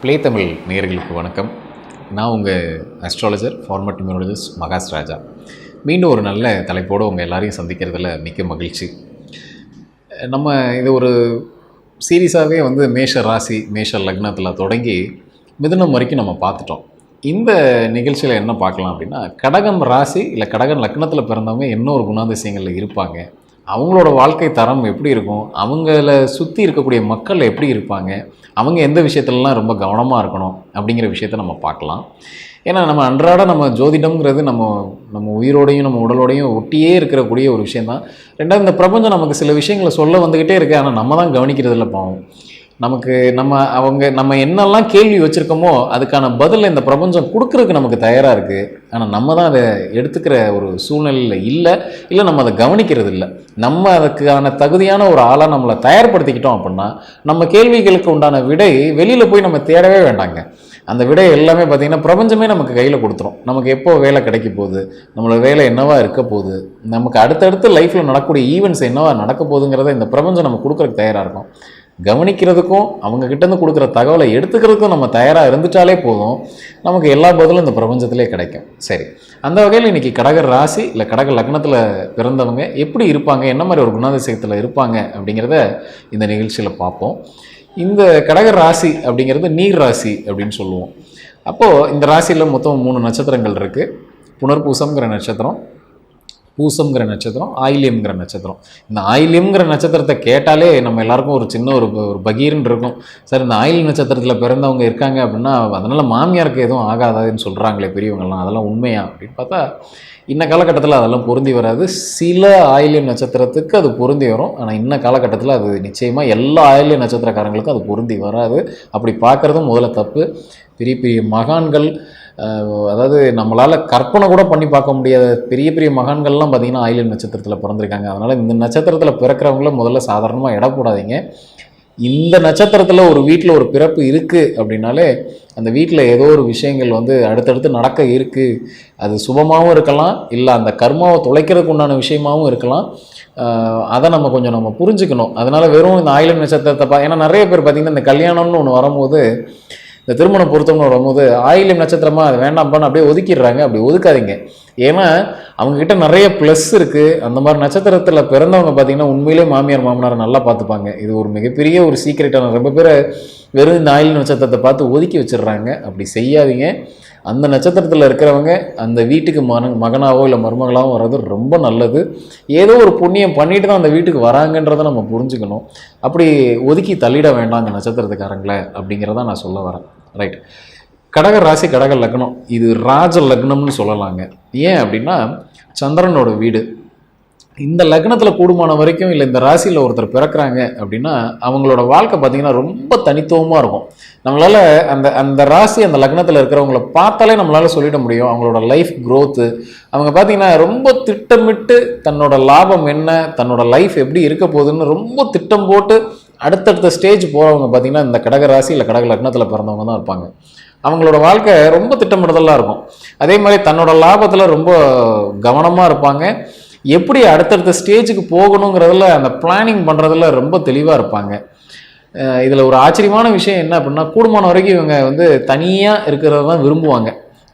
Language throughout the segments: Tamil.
ப்ளே தமிழ் நேர்களுக்கு வணக்கம். நான் உங்கள் astrologer format numerologist Mahas Raja. மீண்டும் ஒரு நல்ல தலைப்போடு உங்கள் எல்லாரையும் சந்திக்கிறதுல மிக்க மகிழ்ச்சி. நம்ம இது ஒரு சீரியஸாகவே வந்து மேஷ ராசி மேஷ லக்னத்தில் தொடங்கி மிதுனம் வரைக்கும் நம்ம பார்த்துட்டோம். இந்த நிகழ்ச்சியில் என்ன பார்க்கலாம் அப்படின்னா கடகம் ராசி இல்லை கடகம் லக்னத்தில் பிறந்தவங்க என்ன ஒரு குணாதிசயங்களில் இருப்பாங்க. அவங்களோட வாழ்க்கை தரம் எப்படி இருக்கும்? அவங்கள சுற்றி இருக்கக்கூடிய மக்கள் எப்படி இருப்பாங்க? அவங்க எந்த விஷயத்துலலாம் ரொம்ப கவனமாக இருக்கணும்? அப்படிங்கிற விஷயத்த நம்ம பார்க்கலாம். ஏன்னா நம்ம அன்றாட நம்ம ஜோதிடம்ங்கிறது நம்ம நம்ம உயிரோடையும் நம்ம உடலோடையும் ஒட்டியே இருக்கக்கூடிய ஒரு விஷயந்தான் ரெண்டாவது இந்த பிரபஞ்சம் நமக்கு சில விஷயங்களை சொல்ல வந்துக்கிட்டே இருக்குது ஆனால் நம்ம தான் கவனிக்கிறது இல்லை பாவம். நமக்கு நம்ம அவங்க நம்ம என்னெல்லாம் கேள்வி வச்சுருக்கோமோ அதுக்கான பதில் இந்த பிரபஞ்சம் கொடுக்கறதுக்கு நமக்கு தயாராக இருக்குது ஆனால் நம்ம தான் அதை எடுத்துக்கிற ஒரு சூழ்நிலையில் இல்லை இல்லை நம்ம அதை கவனிக்கிறது இல்லை. நம்ம அதுக்கான தகுதியான ஒரு ஆளாக நம்மளை தயார்படுத்திக்கிட்டோம் அப்படின்னா நம்ம கேள்விகளுக்கு உண்டான விடை வெளியில் போய் நம்ம தேடவே வேண்டாங்க. அந்த விடை எல்லாமே பார்த்திங்கன்னா பிரபஞ்சமே நமக்கு கையில் கொடுத்துரும். நமக்கு எப்போ வேலை கிடைக்க போகுது? நம்மளோட வேலை என்னவா இருக்க போகுது? நமக்கு அடுத்தடுத்து லைஃப்பில் நடக்கக்கூடிய ஈவெண்ட்ஸ் என்னவா நடக்க போகுதுங்கிறத இந்த பிரபஞ்சம் நம்ம கொடுக்குறதுக்கு தயாராக இருக்கும். கவனிக்கிறதுக்கும் அவங்க கிட்டேருந்து கொடுக்குற தகவலை எடுத்துக்கிறதுக்கும் நம்ம தயாராக இருந்துட்டாலே போதும். நமக்கு எல்லா பதிலும் இந்த பிரபஞ்சத்திலே கிடைக்கும். சரி. அந்த வகையில் இன்றைக்கி கடக ராசி இல்லை கடக லக்னத்தில் பிறந்தவங்க எப்படி இருப்பாங்க என்ன மாதிரி ஒரு குணாதிசயத்தில் இருப்பாங்க அப்படிங்கிறத இந்த நிகழ்ச்சியில் பார்ப்போம். இந்த கடக ராசி அப்படிங்கிறது நீர் ராசி அப்படின்னு சொல்லுவோம். அப்போது இந்த ராசியில் மொத்தம் மூணு நட்சத்திரங்கள் இருக்குது புனர்பூசம்ங்கிற நட்சத்திரம் பூசம்ங்கிற நட்சத்திரம் ஆயிலியம்ங்கிற நட்சத்திரம். இந்த ஆயிலியம்ங்கிற நட்சத்திரத்தை கேட்டாலே நம்ம எல்லாருக்கும் ஒரு சின்ன ஒரு ஒரு பகீர்னு இருக்கும். சார் இந்த ஆயில் நட்சத்திரத்தில் பிறந்தவங்க இருக்காங்க அப்படின்னா அதனால் மாமியாருக்கு எதுவும் ஆகாதாதுன்னு சொல்கிறாங்களே பெரியவங்கலாம் அதெல்லாம் உண்மையா அப்படின்னு பார்த்தா இன்ன காலகட்டத்தில் அதெல்லாம் பொருந்தி வராது. சில ஆயிலியம் நட்சத்திரத்துக்கு அது பொருந்தி வரும். ஆனால் இன்ன காலகட்டத்தில் அது நிச்சயமாக எல்லா ஆயிலிய நட்சத்திரக்காரங்களுக்கும் அது பொருந்தி வராது. அப்படி பார்க்குறதும் முதல்ல தப்பு. பெரிய பெரிய மகான்கள் அதாவது நம்மளால் கற்பனை கூட பண்ணி பார்க்க முடியாத பெரிய பெரிய மகான்கள்லாம் பார்த்திங்கன்னா ஆயில்யம் நட்சத்திரத்தில் பிறந்திருக்காங்க. அதனால் இந்த நட்சத்திரத்தில் பிறக்கிறவங்கள முதல்ல சாதாரணமாக இட போடாதீங்க. இந்த நட்சத்திரத்தில் ஒரு வீட்டில் ஒரு பிறப்பு இருக்குது அப்படின்னாலே அந்த வீட்டில் ஏதோ ஒரு விஷயங்கள் வந்து அடுத்தடுத்து நடக்க இருக்குது அது சுபமாகவும் இருக்கலாம் இல்லை அந்த கர்மாவை தொலைக்கிறதுக்கு உண்டான விஷயமாகவும் இருக்கலாம். அதை நம்ம கொஞ்சம் நம்ம புரிஞ்சுக்கணும். அதனால் வெறும் இந்த ஆயிலம் நட்சத்திரத்தை பா ஏன்னா நிறைய பேர் பார்த்திங்கன்னா இந்த கல்யாணம்னு ஒன்று வரும்போது இந்த திருமண பொருத்தம்னு வரும்போது ஆயிலியம் நட்சத்திரமா அது வேண்டாம்ப்பான்னு அப்படியே ஒதுக்கிடுறாங்க. அப்படி ஒதுக்காதீங்க. ஏன்னா அவங்கக்கிட்ட நிறைய ப்ளஸ் இருக்குது அந்த மாதிரி நட்சத்திரத்தில் பிறந்தவங்க பார்த்தீங்கன்னா உண்மையிலே மாமியார் மாமனார் நல்லா பார்த்துப்பாங்க. இது ஒரு மிகப்பெரிய ஒரு சீக்ரெட்டான ரொம்ப பேர் வெறும் இந்த ஆயில் நட்சத்திரத்தை பார்த்து ஒதுக்கி வச்சிடுறாங்க. அப்படி செய்யாதீங்க. அந்த நட்சத்திரத்தில் இருக்கிறவங்க அந்த வீட்டுக்கு மன மகனாவோ இல்லை மருமகளாவோ வர்றது ரொம்ப நல்லது. ஏதோ ஒரு புண்ணியம் பண்ணிட்டு தான் அந்த வீட்டுக்கு வராங்கன்றதை நம்ம புரிஞ்சுக்கணும். அப்படி ஒதுக்கி தள்ளிட வேண்டாம் அந்த நட்சத்திரத்துக்காரங்களே அப்படிங்கிறத நான் சொல்ல வரேன். ரைட் கடக ராசி கடக லக்னம். இது ராஜ லக்னம்னு சொல்லலாங்க. ஏன் அப்படின்னா சந்திரனோட வீடு. இந்த லக்னத்தில் கூடுமான வரைக்கும் இல்லை இந்த ராசியில் ஒருத்தர் பிறக்கிறாங்க அப்படின்னா அவங்களோட வாழ்க்கை பார்த்தீங்கன்னா ரொம்ப தனித்துவமாக இருக்கும். நம்மளால் அந்த அந்த ராசி அந்த லக்னத்தில் இருக்கிறவங்கள பார்த்தாலே நம்மளால் சொல்லிட முடியும். அவங்களோட லைஃப் க்ரோத்து அவங்க பார்த்தீங்கன்னா ரொம்ப திட்டமிட்டு தன்னோட லாபம் என்ன தன்னோட லைஃப் எப்படி இருக்க போகுதுன்னு ரொம்ப திட்டம் போட்டு அடுத்தடுத்த ஸ்டேஜ் போகிறவங்க பார்த்தீங்கன்னா இந்த கடக ராசி இல்லை கடக லக்னத்தில் பிறந்தவங்க தான் இருப்பாங்க. அவங்களோட வாழ்க்கை ரொம்ப திட்டமிடுதலாக இருக்கும். அதே மாதிரி தன்னோட லாபத்தில் ரொம்ப கவனமாக இருப்பாங்க. எப்படி அடுத்தடுத்த ஸ்டேஜுக்கு போகணுங்கிறதுல அந்த பிளானிங் பண்ணுறதுல ரொம்ப தெளிவாக இருப்பாங்க. இதில் ஒரு ஆச்சரியமான விஷயம் என்ன அப்படின்னா கூடுமான வரைக்கும் இவங்க வந்து தனியாக இருக்கிறத தான் விரும்புவாங்க.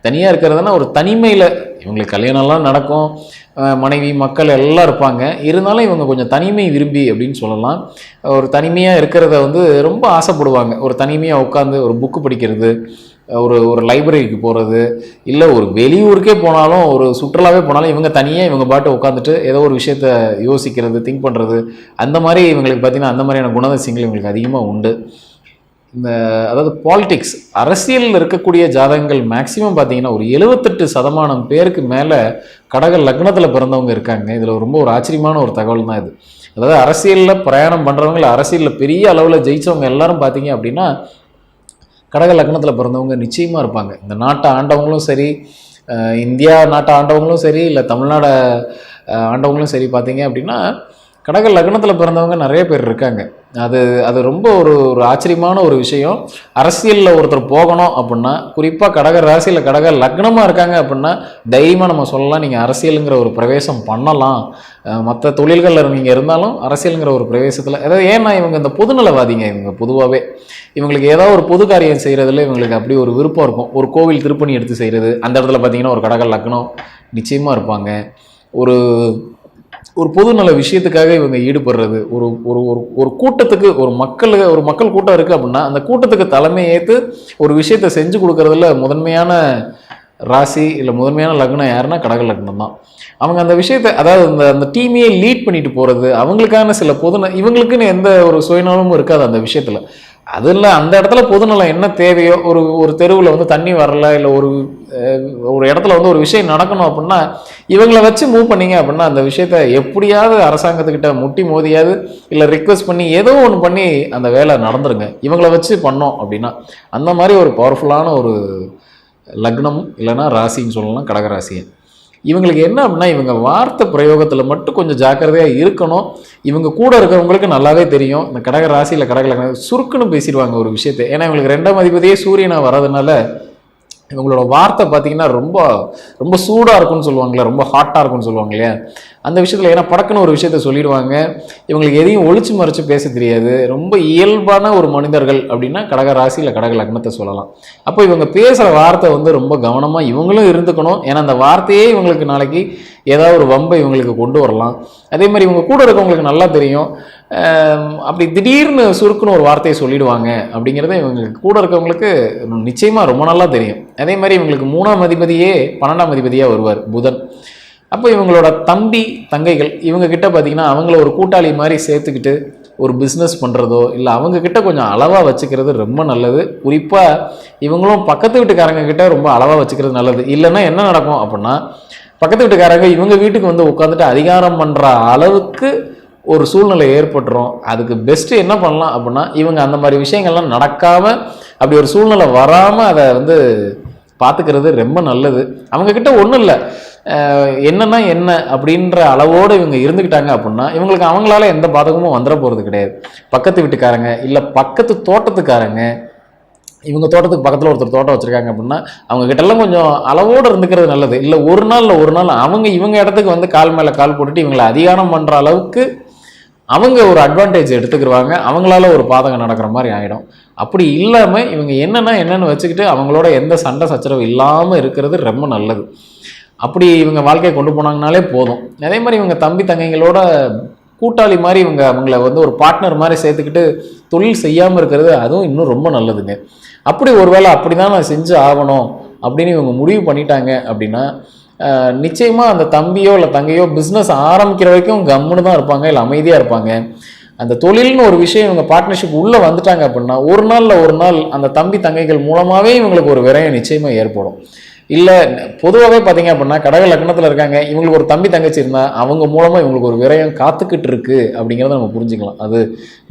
தனியாக இருக்கிறதுனா ஒரு தனிமையில் இவங்களுக்கு கல்யாணம்லாம் நடக்கும் மனைவி மக்கள் எல்லாம் இருப்பாங்க. இருந்தாலும் இவங்க கொஞ்சம் தனிமை விரும்பி அப்படின்னு சொல்லலாம். ஒரு தனிமையாக இருக்கிறத வந்து ரொம்ப ஆசைப்படுவாங்க. ஒரு தனிமையாக உட்காந்து ஒரு புக்கு படிக்கிறது ஒரு ஒரு லைப்ரரிக்கு போகிறது இல்லை ஒரு வெளியூருக்கே போனாலும் ஒரு சுற்றுலாவே போனாலும் இவங்க தனியாக இவங்க பாட்டு உட்காந்துட்டு ஏதோ ஒரு விஷயத்த யோசிக்கிறது திங்க் பண்ணுறது அந்த மாதிரி இவங்களுக்கு பார்த்தீங்கன்னா அந்த மாதிரியான குணாதிசயங்கள் இவங்களுக்கு அதிகமாக உண்டு. இந்த அதாவது பாலிடிக்ஸ் அரசியலில் இருக்கக்கூடிய ஜாதகங்கள் மேக்சிமம் பார்த்தீங்கன்னா ஒரு எழுபத்தெட்டு சதமானம் பேருக்கு மேலே கடக லக்னத்தில் பிறந்தவங்க இருக்காங்க. இதில் ரொம்ப ஒரு ஆச்சரியமான ஒரு தகவல் தான் இது. அதாவது அரசியலில் பிரயாணம் பண்ணுறவங்க அரசியலில் பெரிய அளவில் ஜெயிச்சவங்க எல்லாரும் பார்த்தீங்க அப்படின்னா கடக லக்னத்தில் பிறந்தவங்க நிச்சயமாக இருப்பாங்க. இந்த நாட்டை ஆண்டவங்களும் சரி இந்தியா நாட்டை ஆண்டவங்களும் சரி இல்லை தமிழ்நாடை ஆண்டவங்களும் சரி பார்த்தீங்க அப்படின்னா கடக லக்னத்தில் பிறந்தவங்க நிறைய பேர் இருக்காங்க. அது அது ரொம்ப ஒரு ஒரு ஆச்சரியமான ஒரு விஷயம். அரசியலில் ஒருத்தர் போகணும் அப்படின்னா குறிப்பாக கடக ராசியில் கடக லக்னமாக இருக்காங்க அப்படின்னா தைரியமாக நம்ம சொல்லலாம் நீங்கள் அரசியலுங்கிற ஒரு பிரவேசம் பண்ணலாம். மற்ற தொழில்களில் நீங்கள் இருந்தாலும் அரசியலுங்கிற ஒரு பிரவேசத்தில் ஏதாவது ஏன்னா இவங்க இந்த பொதுநலவாதிங்க இவங்க பொதுவாகவே இவங்களுக்கு ஏதாவது ஒரு பொது காரியம் செய்கிறதுல இவங்களுக்கு அப்படி ஒரு விருப்பம் இருக்கும். ஒரு கோவில் திருப்பணி எடுத்து செய்கிறது அந்த இடத்துல பார்த்தீங்கன்னா ஒரு கடக லக்னம் நிச்சயமாக இருப்பாங்க. ஒரு ஒரு பொதுநல விஷயத்துக்காக இவங்க ஈடுபடுறது. ஒரு ஒரு ஒரு ஒரு கூட்டத்துக்கு ஒரு மக்கள் ஒரு மக்கள் கூட்டம் இருக்குது அப்படின்னா அந்த கூட்டத்துக்கு தலைமை ஏற்று ஒரு விஷயத்தை செஞ்சு கொடுக்கறதுல முதன்மையான ராசி இல்லை முதன்மையான லக்னம் யாருன்னா கடக லக்னம் தான். அவங்க அந்த விஷயத்தை அதாவது அந்த அந்த டீமையே லீட் பண்ணிட்டு போகிறது அவங்களுக்கான சில பொது இவங்களுக்குன்னு எந்த ஒரு சுயநலமும் இருக்காது அந்த விஷயத்தில். அதில் இல்லை அந்த இடத்துல பொதுநலம் என்ன தேவையோ ஒரு ஒரு தெருவில் வந்து தண்ணி வரல இல்லை ஒரு ஒரு இடத்துல வந்து ஒரு விஷயம் நடக்கணும் அப்படின்னா இவங்களை வச்சு மூவ் பண்ணீங்க அப்படின்னா அந்த விஷயத்த எப்படியாவது அரசாங்கத்துக்கிட்ட முட்டி மோதியாவது இல்லை ரிக்வெஸ்ட் பண்ணி ஏதோ ஒன்று பண்ணி அந்த வேலை நடந்துருங்க. இவங்களை வச்சு பண்ணோம் அப்படின்னா அந்த மாதிரி ஒரு பவர்ஃபுல்லான ஒரு லக்னம் இல்லைன்னா ராசின்னு சொல்லலாம் கடகராசியை இவங்களுக்கு என்ன அப்படின்னா இவங்க வார்த்தை பிரயோகத்தில் மட்டும் கொஞ்சம் ஜாக்கிரதையாக இருக்கணும். இவங்க கூட இருக்கிறவங்களுக்கு நல்லாவே தெரியும். இந்த கடக ராசியில் கடக சுருக்குன்னு பேசிடுவாங்க ஒரு விஷயத்தை. ஏன்னா இவங்களுக்கு ரெண்டாம் அதிபதியே சூரியனாக வர்றதுனால இவங்களோட வார்த்தை பார்த்தீங்கன்னா ரொம்ப ரொம்ப சூடாக இருக்கும்னு சொல்லுவாங்களே ரொம்ப ஹாட்டாக இருக்கும்னு சொல்லுவாங்க இல்லையா? அந்த விஷயத்தில் ஏன்னா படக்குன்னு ஒரு விஷயத்த சொல்லிடுவாங்க. இவங்களுக்கு எதையும் ஒழிச்சு மறைச்சு பேச தெரியாது. ரொம்ப இயல்பான ஒரு மனிதர்கள் அப்படின்னா கடக ராசி இல்லை கடக லக்னத்தை சொல்லலாம். அப்போ இவங்க பேசுகிற வார்த்தை வந்து ரொம்ப கவனமாக இவங்களும் இருந்துக்கணும். ஏன்னா அந்த வார்த்தையே இவங்களுக்கு நாளைக்கு ஏதாவது ஒரு வம்பை இவங்களுக்கு கொண்டு வரலாம். அதே மாதிரி இவங்க கூட இருக்கவங்களுக்கு நல்லா தெரியும். அப்படி திடீர்னு சுருக்குன்னு ஒரு வார்த்தையை சொல்லிடுவாங்க அப்படிங்கிறத இவங்களுக்கு கூட இருக்கவங்களுக்கு நிச்சயமாக ரொம்ப நல்லா தெரியும். அதே மாதிரி இவங்களுக்கு மூணாம் அதிபதியே பன்னெண்டாம் அதிபதியாக வருவார் புதன். அப்போ இவங்களோட தம்பி தங்கைகள் இவங்க கிட்ட பார்த்தீங்கன்னா அவங்கள ஒரு கூட்டாளி மாதிரி சேர்த்துக்கிட்டு ஒரு பிஸ்னஸ் பண்ணுறதோ இல்லை அவங்க கிட்ட கொஞ்சம் அளவாக வச்சுக்கிறது ரொம்ப நல்லது. குறிப்பாக இவங்களும் பக்கத்து வீட்டுக்காரங்க கிட்ட ரொம்ப அளவாக வச்சுக்கிறது நல்லது. இல்லைன்னா என்ன நடக்கும் அப்படின்னா பக்கத்து வீட்டுக்காரங்க இவங்க வீட்டுக்கு வந்து உட்காந்துட்டு அதிகாரம் பண்ணுற அளவுக்கு ஒரு சூழ்நிலை ஏற்பட்டுரும். அதுக்கு பெஸ்ட்டு என்ன பண்ணலாம் அப்படின்னா இவங்க அந்த மாதிரி விஷயங்கள்லாம் நடக்காமல் அப்படி ஒரு சூழ்நிலை வராமல் அதை வந்து பார்த்துக்கிறது ரொம்ப நல்லது. அவங்கக்கிட்ட ஒன்றும் இல்லை. என்னன்னா என்ன அப்படின்ற அளவோடு இவங்க இருந்துக்கிட்டாங்க அப்படின்னா இவங்களுக்கு அவங்களால எந்த பாதகமும் வந்துட போகிறது கிடையாது. பக்கத்து வீட்டுக்காரங்க இல்லை பக்கத்து தோட்டத்துக்காரங்க இவங்க தோட்டத்துக்கு பக்கத்தில் ஒருத்தர் தோட்டம் வச்சுருக்காங்க அப்படின்னா அவங்க கிட்டலாம் கொஞ்சம் அளவோடு இருந்துக்கிறது நல்லது. இல்லை ஒரு நாளில் ஒரு நாள் அவங்க இவங்க இடத்துக்கு வந்து கால் மேலே கால் போட்டுட்டு இவங்களை அதிகாரம் பண்ணுற அளவுக்கு அவங்க ஒரு அட்வான்டேஜ் எடுத்துக்கிடுவாங்க அவங்களால ஒரு பாதகம் நடக்கிற மாதிரி ஆகிடும் அப்படி இல்லாமல் இவங்க என்னென்னா என்னென்னு வச்சுக்கிட்டு அவங்களோட எந்த சண்டை சச்சரவு இல்லாமல் இருக்கிறது ரொம்ப நல்லது. அப்படி இவங்க வாழ்க்கையை கொண்டு போனாங்கனாலே போதும். அதே மாதிரி இவங்க தம்பி தங்கைங்களோட கூட்டாளி மாதிரி இவங்க அவங்கள வந்து ஒரு பார்ட்னர் மாதிரி சேர்த்துக்கிட்டு தொழில் செய்யாமல் இருக்கிறது அதுவும் இன்னும் ரொம்ப நல்லதுங்க. அப்படி ஒருவேளை அப்படி தான் நான் செஞ்சு ஆகணும் அப்படின்னு இவங்க முடிவு பண்ணிட்டாங்க அப்படின்னா நிச்சயமாக அந்த தம்பியோ இல்லை தங்கையோ பிஸ்னஸ் ஆரம்பிக்கிற வரைக்கும் கம்முன்னு தான் இருப்பாங்க இல்லை அமைதியாக இருப்பாங்க. அந்த தொழில்னு ஒரு விஷயம் இவங்க பார்ட்னர்ஷிப் உள்ளே வந்துட்டாங்க அப்படின்னா ஒரு நாளில் ஒரு நாள் அந்த தம்பி தங்கைகள் மூலமாகவே இவங்களுக்கு ஒரு விரயம் நிச்சயமாக ஏற்படும். இல்லை பொதுவாகவே பார்த்தீங்க அப்படின்னா கடக லக்னத்தில் இருக்காங்க. இவங்களுக்கு ஒரு தம்பி தங்கச்சி இருந்தால் அவங்க மூலமாக இவங்களுக்கு ஒரு விரயம் காத்துக்கிட்டு இருக்கு அப்படிங்கிறத நம்ம புரிஞ்சுக்கலாம். அது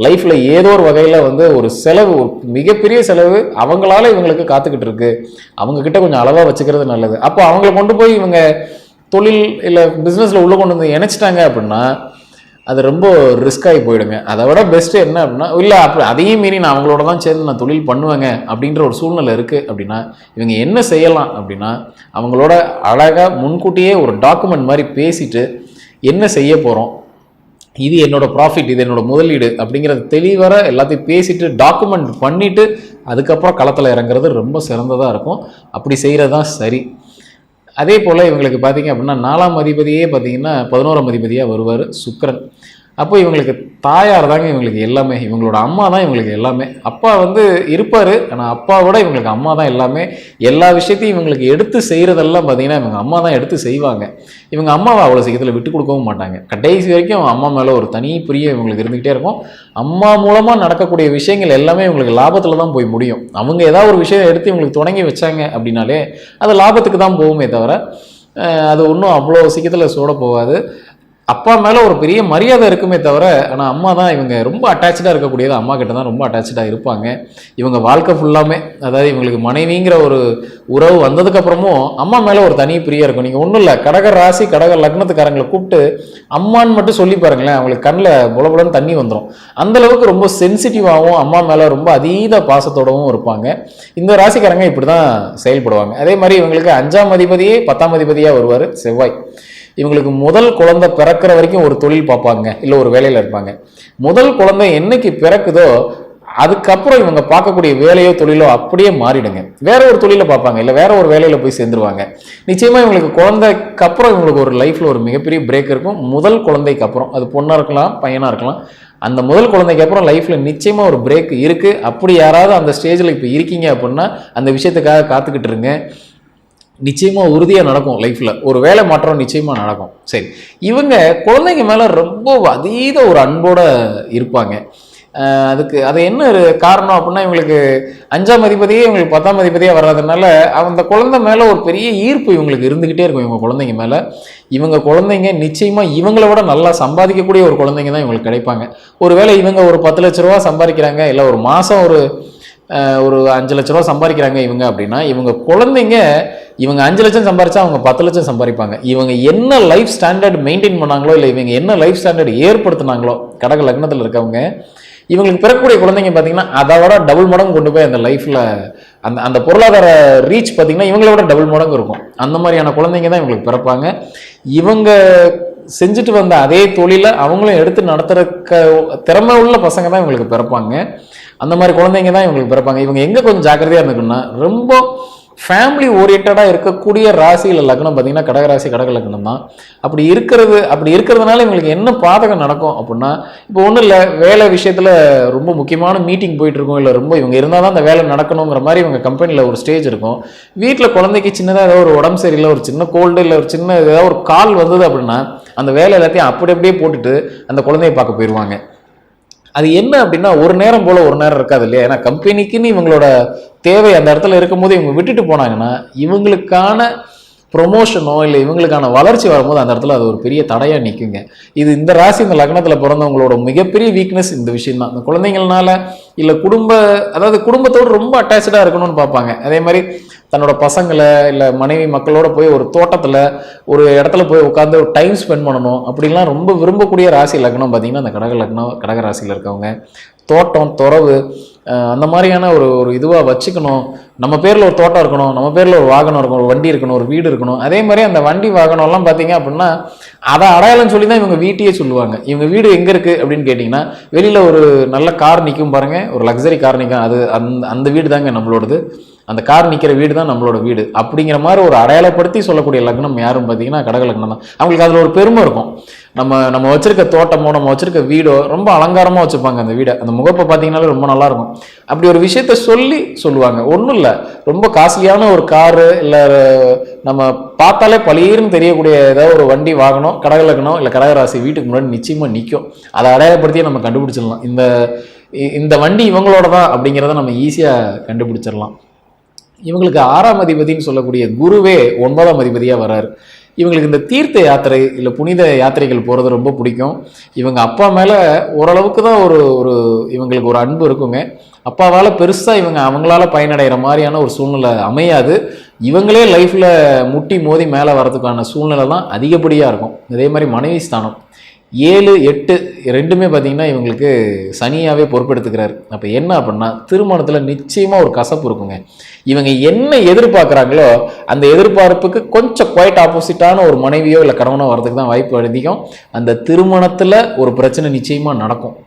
லைஃப்பில் ஏதோ ஒரு வகையில் வந்து ஒரு செலவு ஒரு மிகப்பெரிய செலவு அவங்களால இவங்களுக்கு காத்துக்கிட்டு இருக்கு. அவங்கக்கிட்ட கொஞ்சம் அளவாக வச்சுக்கிறது நல்லது. அப்போ அவங்கள கொண்டு போய் இவங்க தொழில் இல்லை பிஸ்னஸில் உள்ளே கொண்டு வந்து இணைச்சிட்டாங்க அப்படின்னா அது ரொம்ப ரிஸ்க் ஆகி போயிடுங்க. அதை விட பெஸ்ட்டு என்ன அப்படின்னா இல்லை அப்படி அதையும் மீறி நான் அவங்களோட தான் சேர்ந்து நான் தொழில் பண்ணுவேங்க அப்படின்ற ஒரு சூழ்நிலை இருக்குது அப்படின்னா இவங்க என்ன செய்யலாம் அப்படின்னா அவங்களோட அழகாக முன்கூட்டியே ஒரு டாக்குமெண்ட் மாதிரி பேசிட்டு என்ன செய்ய போகிறோம் இது என்னோட ப்ராஃபிட் இது என்னோட முதலீடு அப்படிங்கிறத தெளிவர எல்லாத்தையும் பேசிட்டு டாக்குமெண்ட் பண்ணிவிட்டு அதுக்கப்புறம் களத்தில் இறங்குறது ரொம்ப சிறந்ததாக இருக்கும். அப்படி செய்கிறது தான் சரி. அதே போல் இவங்களுக்கு பார்த்தீங்க அப்படின்னா நாலாம் அதிபதியே பார்த்தீங்கன்னா பதினோராம் அதிபதியாக வருவார் சுக்கரன். அப்போ இவங்களுக்கு தாயார் தாங்க இவங்களுக்கு எல்லாமே. இவங்களோட அம்மா தான் இவங்களுக்கு எல்லாமே. அப்பா வந்து இருப்பார். ஆனால் அப்பாவோட இவங்களுக்கு அம்மா தான் எல்லாமே. எல்லா விஷயத்தையும் இவங்களுக்கு எடுத்து செய்கிறதெல்லாம் பார்த்தீங்கன்னா இவங்க அம்மா தான் எடுத்து செய்வாங்க. இவங்க அம்மாவை அவ்வளோ சீக்கிரத்தில் விட்டு கொடுக்கவும் மாட்டாங்க. கடைசி வரைக்கும் அவங்க அம்மா மேலே ஒரு தனி பிரிய இவங்களுக்கு இருந்துகிட்டே இருக்கும். அம்மா மூலமாக நடக்கக்கூடிய விஷயங்கள் எல்லாமே இவங்களுக்கு லாபத்தில் தான் போய் முடியும். அவங்க ஏதாவது ஒரு விஷயம் எடுத்து இவங்களுக்கு தொடங்கி வச்சாங்க அப்படின்னாலே அது லாபத்துக்கு தான் போகுமே தவிர அது ஒன்றும் அவ்வளோ சீக்கிரத்தில் சூட போகாது. அப்பா மேலே ஒரு பெரிய மரியாதை இருக்குமே தவிர ஆனால் அம்மா தான் இவங்க ரொம்ப அட்டாச்சாக இருக்கக்கூடியது. அம்மா கிட்ட தான் ரொம்ப அட்டாச்சாக இருப்பாங்க. இவங்க வாழ்க்கை ஃபுல்லாமே அதாவது இவங்களுக்கு மனைவிங்கிற ஒரு உறவு வந்ததுக்கப்புறமும் அம்மா மேலே ஒரு தனி பிரியம் இருக்கும். நீங்கள் ஒன்றும் இல்லை கடக ராசி கடக லக்னத்துக்காரங்களை கூப்பிட்டு அம்மான்னு மட்டும் சொல்லி பாருங்களேன் அவங்களுக்கு கண்ணில் புலபுலன்னு தண்ணி வந்துடும் அந்த அளவுக்கு ரொம்ப சென்சிட்டிவாகவும் அம்மா மேலே ரொம்ப அதீத பாசத்தோடவும் இருப்பாங்க. இந்த ராசிக்காரங்க இப்படி தான் செயல்படுவாங்க. அதே மாதிரி இவங்களுக்கு அஞ்சாம் அதிபதியே பத்தாம் அதிபதியாக வருவார் செவ்வாய். இவங்களுக்கு முதல் குழந்தை பிறக்கிற வரைக்கும் ஒரு தொழில் பார்ப்பாங்க இல்லை ஒரு வேலையில் இருப்பாங்க. முதல் குழந்தை என்னைக்கு பிறக்குதோ அதுக்கப்புறம் இவங்க பார்க்கக்கூடிய வேலையோ தொழிலோ அப்படியே மாறிடுங்க. வேற ஒரு தொழிலை பார்ப்பாங்க இல்லை வேற ஒரு வேலையில் போய் சேர்ந்துருவாங்க. நிச்சயமாக இவங்களுக்கு குழந்தைக்கு அப்புறம் இவங்களுக்கு ஒரு லைஃப்பில் ஒரு மிகப்பெரிய பிரேக் இருக்கும். முதல் குழந்தைக்கு அப்புறம் அது பொண்ணாக இருக்கலாம் பையனாக இருக்கலாம் அந்த முதல் குழந்தைக்கு அப்புறம் லைஃப்பில் நிச்சயமாக ஒரு பிரேக் இருக்குது அப்படி யாராவது அந்த ஸ்டேஜில் இப்போ இருக்கீங்க அப்படின்னா அந்த விஷயத்துக்காக காத்துக்கிட்டு இருங்க. நிச்சயமாக உறுதியாக நடக்கும் லைஃப்பில் ஒரு வேலை மாற்றம் நிச்சயமாக நடக்கும். சரி. இவங்க குழந்தைங்க மேலே ரொம்ப அதீத ஒரு அன்போடு இருப்பாங்க. அதுக்கு அது என்ன ஒரு காரணம் அப்படின்னா இவங்களுக்கு அஞ்சாம் அதிபதியே இவங்களுக்கு பத்தாம் அதிபதியாக வராதனால அந்த குழந்தை மேலே ஒரு பெரிய ஈர்ப்பு இவங்களுக்கு இருந்துக்கிட்டே இருக்கும் இவங்க குழந்தைங்க மேலே. இவங்க குழந்தைங்க நிச்சயமாக இவங்கள விட நல்லா சம்பாதிக்கக்கூடிய ஒரு குழந்தைங்க தான் இவங்களுக்கு கிடைப்பாங்க. ஒருவேளை இவங்க ஒரு பத்து லட்ச ரூபா சம்பாதிக்கிறாங்க இல்லை ஒரு மாதம் ஒரு ஒரு அஞ்சு லட்ச ரூபா சம்பாதிக்கிறாங்க இவங்க அப்படின்னா இவங்க குழந்தைங்க இவங்க அஞ்சு லட்சம் சம்பாரிச்சா அவங்க பத்து லட்சம் சம்பாதிப்பாங்க இவங்க என்ன லைஃப் ஸ்டாண்டர்ட் மெயின்டைன் பண்ணாங்களோ இல்லை இவங்க என்ன லைஃப் ஸ்டாண்டர்ட் ஏற்படுத்தினாங்களோ கடக லக்னத்தில் இருக்கவங்க இவங்களுக்கு பிறக்கக்கூடிய குழந்தைங்க பார்த்தீங்கன்னா அதை விட டபுள் மடங்கு கொண்டு போய் அந்த லைஃப்பில் அந்த அந்த பொருளாதார ரீச் பார்த்தீங்கன்னா இவங்கள விட டபுள் மடங்கு இருக்கும். அந்த மாதிரியான குழந்தைங்க தான் இவங்களுக்கு பிறப்பாங்க. இவங்க செஞ்சுட்டு வந்த அதே தொழிலை அவங்களும் எடுத்து நடத்துறக்க திறமை உள்ள பசங்க தான் இவங்களுக்கு பிறப்பாங்க. அந்த மாதிரி குழந்தைங்க தான் இவங்களுக்கு பிறப்பாங்க. இவங்க எங்கே கொஞ்சம் ஜாக்கிரதையாக இருந்துக்கணும்னா ரொம்ப ஃபேமிலி ஓரியன்டாக இருக்கக்கூடிய ராசியில் லக்னம் பார்த்தீங்கன்னா கடகராசி கடக லக்னம் தான். அப்படி இருக்கிறது அப்படி இருக்கிறதுனால இவங்களுக்கு என்ன பாதகம் நடக்கும் அப்படின்னா இப்போ ஒன்றும் இல்லை வேலை விஷயத்தில் ரொம்ப முக்கியமான மீட்டிங் போயிட்டுருக்கோம் இல்லை ரொம்ப இவங்க இருந்தால் தான் அந்த வேலை நடக்கணுங்கிற மாதிரி இவங்க கம்பெனியில் ஒரு ஸ்டேஜ் இருக்கும். வீட்டில் குழந்தைக்கு சின்னதாக ஏதாவது ஒரு உடம்பு சரியில்லை ஒரு சின்ன கோல்டு இல்லை ஒரு சின்ன ஏதாவது ஒரு கால் வந்தது அப்படின்னா அந்த வேலை எல்லாத்தையும் அப்படி அப்படியே போட்டுட்டு அந்த குழந்தைய பார்க்க போயிடுவாங்க அது என்ன அப்படின்னா ஒரு நேரம் போல ஒரு நேரம் இருக்காது இல்லையா? ஏன்னா கம்பெனிக்குன்னு இவங்களோட தேவை அந்த இடத்துல இருக்கும்போது இவங்க விட்டுட்டு போனாங்கன்னா இவங்களுக்கான ப்ரொமோஷனோ இல்லை இவங்களுக்கான வளர்ச்சி வரும்போது அந்த இடத்துல அது ஒரு பெரிய தடையாக நிற்குங்க இது இந்த ராசி இந்த லக்னத்தில் பிறந்தவங்களோட மிகப்பெரிய வீக்னஸ் இந்த விஷயம் தான் இந்த குழந்தைங்கள்னால இல்லை குடும்ப அதாவது குடும்பத்தோடு ரொம்ப அட்டாச்சாக இருக்கணும்னு பார்ப்பாங்க. அதே மாதிரி தன்னோட பசங்களை இல்லை மனைவி மக்களோட போய் ஒரு தோட்டத்தில் ஒரு இடத்துல போய் உட்காந்து ஒரு டைம் ஸ்பெண்ட் பண்ணணும் அப்படிலாம் ரொம்ப விரும்பக்கூடிய ராசி லக்னம் பார்த்தீங்கன்னா அந்த கடக லக்னம் கடக ராசியில் இருக்கவங்க. தோட்டம் துறவு அந்த மாதிரியான ஒரு ஒரு இதுவாக வச்சுக்கணும். நம்ம பேரில் ஒரு தோட்டம் இருக்கணும் நம்ம பேரில் ஒரு வாகனம் இருக்கணும் ஒரு வண்டி இருக்கணும் ஒரு வீடு இருக்கணும். அதே மாதிரி அந்த வண்டி வாகனம்லாம் பார்த்தீங்க அப்படின்னா அதை அடையாளம் சொல்லி தான் இவங்க வீட்டையே சொல்லுவாங்க. இவங்க வீடு எங்கே இருக்குது அப்படின்னு கேட்டிங்கன்னா வெளியில் ஒரு நல்ல கார் நிற்கும் பாருங்கள் ஒரு லக்ஸரி கார் நிற்கும் அது அந்த அந்த வீடு தாங்க நம்மளோடது. அந்த கார் நிற்கிற வீடு தான் நம்மளோட வீடு. அப்படிங்கிற மாதிரி ஒரு அடையாளப்படுத்தி சொல்லக்கூடிய லக்னம் யாரும் பார்த்தீங்கன்னா கடக லக்னம் தான். அவங்களுக்கு அதில் ஒரு பெருமை இருக்கும். நம்ம நம்ம வச்சிருக்க தோட்டமோ நம்ம வச்சிருக்க வீடோ ரொம்ப அலங்காரமாக வச்சுப்பாங்க அந்த வீடை. அந்த முகப்பை பார்த்தீங்கன்னாலே ரொம்ப நல்லாயிருக்கும். அப்படி ஒரு விஷயத்த சொல்லி சொல்லுவாங்க. ஒன்றும் இல்லை. ரொம்ப காஸ்ட்லியான ஒரு காரு இல்லை நம்ம பார்த்தாலே பளிர்னு தெரியக்கூடிய ஏதாவது ஒரு வண்டி வாங்கணும் கடகலக்கணும் இல்லை கடகராசி வீட்டுக்கு முன்னாடி நிச்சயமாக நிற்கும் அதை அடையாளப்படுத்தியே நம்ம கண்டுபிடிச்சிடலாம். இந்த இந்த வண்டி இவங்களோட தான் அப்படிங்கிறத நம்ம ஈஸியாக கண்டுபிடிச்சிடலாம். இவங்களுக்கு ஆறாம் அதிபதின்னு சொல்லக்கூடிய குருவே ஒன்பதாம் அதிபதியாக வராரு. இவங்களுக்கு இந்த தீர்த்த யாத்திரை இல்லை புனித யாத்திரைகள் போகிறது ரொம்ப பிடிக்கும். இவங்க அப்பா மேலே ஓரளவுக்கு தான் ஒரு ஒரு இவங்களுக்கு ஒரு அன்பு இருக்குங்க. அப்பாவால் பெருசாக இவங்க அவங்களால பயனடைகிற மாதிரியான ஒரு சூழ்நிலை அமையாது. இவங்களே லைஃப்பில் முட்டி மோதி மேலே வரதுக்கான சூழ்நிலை தான் அதிகப்படியாக இருக்கும். அதே மாதிரி மனைவி ஸ்தானம். ஏழு எட்டு ரெண்டுமே பார்த்தீங்கன்னா இவங்களுக்கு சனியாகவே பொறுப்பெடுத்துக்கிறாரு. அப்போ என்ன அப்படின்னா திருமணத்தில் நிச்சயமாக ஒரு கசப்பு இருக்குங்க. இவங்க என்ன எதிர்பார்க்குறாங்களோ அந்த எதிர்பார்ப்புக்கு கொஞ்சம் குவைட் ஆப்போசிட்டான ஒரு மனைவியோ இல்லை கணவனோ வரதுக்கு தான் வாய்ப்பு அதிகம். அந்த திருமணத்தில் ஒரு பிரச்சனை நிச்சயமாக நடக்கும்.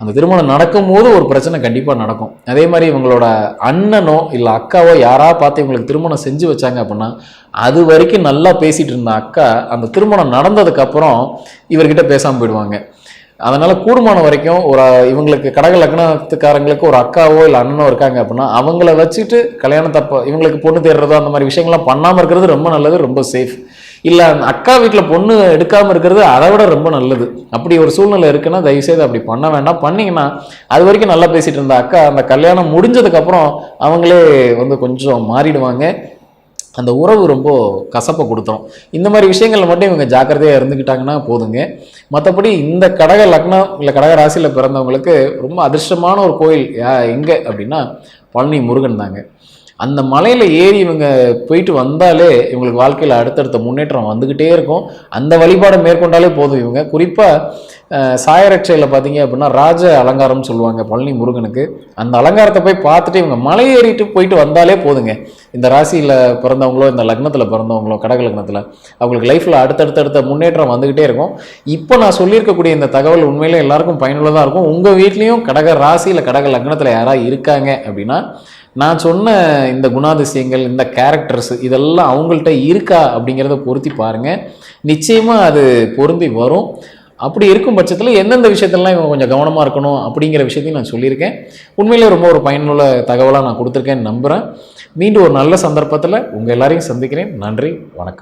அந்த திருமணம் நடக்கும்போது ஒரு பிரச்சனை கண்டிப்பாக நடக்கும். அதே மாதிரி இவங்களோட அண்ணனோ இல்லை அக்காவோ யாரா பார்த்து இவங்களுக்கு திருமணம் செஞ்சு வச்சாங்க அப்படின்னா அது வரைக்கும் நல்லா பேசிகிட்டு இருந்த அக்கா அந்த திருமணம் நடந்ததுக்கப்புறம் இவர்கிட்ட பேசாமல் போயிடுவாங்க. அதனால் கூடுமான வரைக்கும் ஒரு இவங்களுக்கு கடக லக்னத்துக்காரங்களுக்கு ஒரு அக்காவோ இல்லை அண்ணனோ இருக்காங்க அப்படின்னா அவங்கள வச்சுட்டு கல்யாணத்தப்போ இவங்களுக்கு பொண்ணு தேடுறதோ அந்த மாதிரி விஷயங்கள்லாம் பண்ணாமல் இருக்கிறது ரொம்ப நல்லது ரொம்ப சேஃப் இல்லை அந்த அக்கா வீட்டில் பொண்ணு எடுக்காமல் இருக்கிறது அதை விட ரொம்ப நல்லது. அப்படி ஒரு சூழ்நிலை இருக்குன்னா தயவுசெய்து அப்படி பண்ண வேண்டாம். பண்ணிங்கன்னா அது வரைக்கும் நல்லா பேசிகிட்டு இருந்த அக்கா அந்த கல்யாணம் முடிஞ்சதுக்கப்புறம் அவங்களே வந்து கொஞ்சம் மாறிடுவாங்க. அந்த உறவு ரொம்ப கசப்பை கொடுத்துரும். இந்த மாதிரி விஷயங்களில் மட்டும் இவங்க ஜாக்கிரதையாக இருந்துக்கிட்டாங்கன்னா போதுங்க. மற்றபடி இந்த கடக லக்னம் இல்லை கடக ராசியில் பிறந்தவங்களுக்கு ரொம்ப அதிர்ஷ்டமான ஒரு கோயில் யா- அப்படின்னா பழனி முருகன் தாங்க. அந்த மலையில் ஏறி இவங்க போயிட்டு வந்தாலே இவங்களுக்கு வாழ்க்கையில் அடுத்தடுத்த முன்னேற்றம் வந்துக்கிட்டே இருக்கும். அந்த வழிபாடை மேற்கொண்டாலே போதும் இவங்க. குறிப்பாக சாயரட்சையில் பார்த்தீங்க அப்படின்னா ராஜ அலங்காரம்னு சொல்லுவாங்க பழனி முருகனுக்கு. அந்த அலங்காரத்தை போய் பார்த்துட்டு இவங்க மலை ஏறிட்டு போயிட்டு வந்தாலே போதுங்க. இந்த ராசியில் பிறந்தவங்களோ இந்த லக்னத்தில் பிறந்தவங்களோ கடக லக்னத்தில் அவங்களுக்கு லைஃப்பில் அடுத்தடுத்தடுத்த முன்னேற்றம் வந்துக்கிட்டே இருக்கும். இப்போ நான் சொல்லியிருக்கக்கூடிய இந்த தகவல் உண்மையிலே எல்லாருக்கும் பயனுள்ளதாக இருக்கும். உங்கள் வீட்லேயும் கடக ராசியில் கடக லக்னத்தில் யாராக இருக்காங்க அப்படின்னா நான் சொன்ன இந்த குணாதிசயங்கள் இந்த கேரக்டர்ஸ் இதெல்லாம் அவங்கள்ட்ட இருக்கா அப்படிங்கிறத பொருத்தி பாருங்கள் நிச்சயமாக அது பொருந்தி வரும். அப்படி இருக்கும் பட்சத்தில் எந்தெந்த விஷயத்தெல்லாம் இவங்க கொஞ்சம் கவனமாக இருக்கணும் அப்படிங்கிற விஷயத்தையும் நான் சொல்லியிருக்கேன். உண்மையிலே ரொம்ப ஒரு பயனுள்ள தகவலாக நான் கொடுத்துருக்கேன்னு நம்புகிறேன் மீண்டும் ஒரு நல்ல சந்தர்ப்பத்தில் உங்கள் எல்லாரையும் சந்திக்கிறேன். நன்றி வணக்கம்.